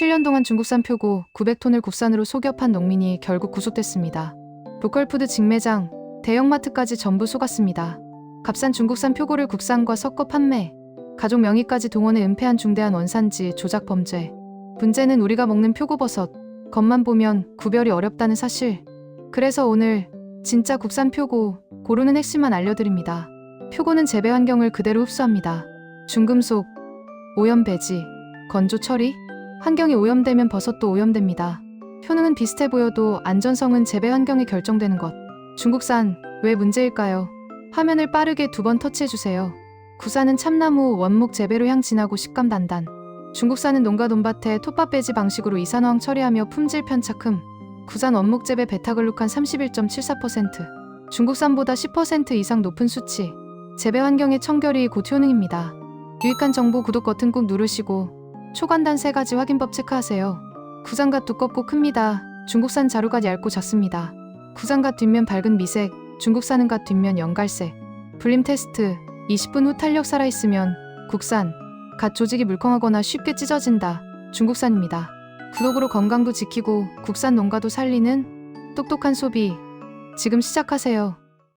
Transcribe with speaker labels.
Speaker 1: 7년 동안 중국산 표고 900톤을 국산으로 속여 판 농민이 결국 구속됐습니다. 로컬푸드 직매장, 대형마트까지 전부 속았습니다. 값싼 중국산 표고를 국산과 섞어 판매, 가족 명의까지 동원해 은폐한 중대한 원산지 조작 범죄. 문제는 우리가 먹는 표고버섯, 겉만 보면 구별이 어렵다는 사실. 그래서 오늘 진짜 국산 표고 고르는 핵심만 알려드립니다. 표고는 재배 환경을 그대로 흡수합니다. 중금속, 오염 배지, 건조 처리, 환경이 오염되면 버섯도 오염됩니다. 효능은 비슷해 보여도 안전성은 재배 환경에 결정되는 것. 중국산, 왜 문제일까요? 화면을 빠르게 두 번 터치해주세요. 구산은 참나무, 원목 재배로 향 진하고 식감 단단. 중국산은 농가 논밭에 톱밥 배지 방식으로 이산화황 처리하며 품질 편착흠. 구산 원목 재배 베타글루칸 31.74%. 중국산보다 10% 이상 높은 수치. 재배 환경의 청결이 곧 효능입니다. 유익한 정보 구독 버튼 꾹 누르시고 초간단 세 가지 확인법 체크하세요. 구산갓 두껍고 큽니다. 중국산 자루갓 얇고 작습니다. 구산갓 뒷면 밝은 미색, 중국산은 갓 뒷면 연갈색. 불림 테스트. 20분 후 탄력 살아있으면 국산. 갓 조직이 물컹하거나 쉽게 찢어진다. 중국산입니다. 구독으로 건강도 지키고 국산 농가도 살리는 똑똑한 소비. 지금 시작하세요.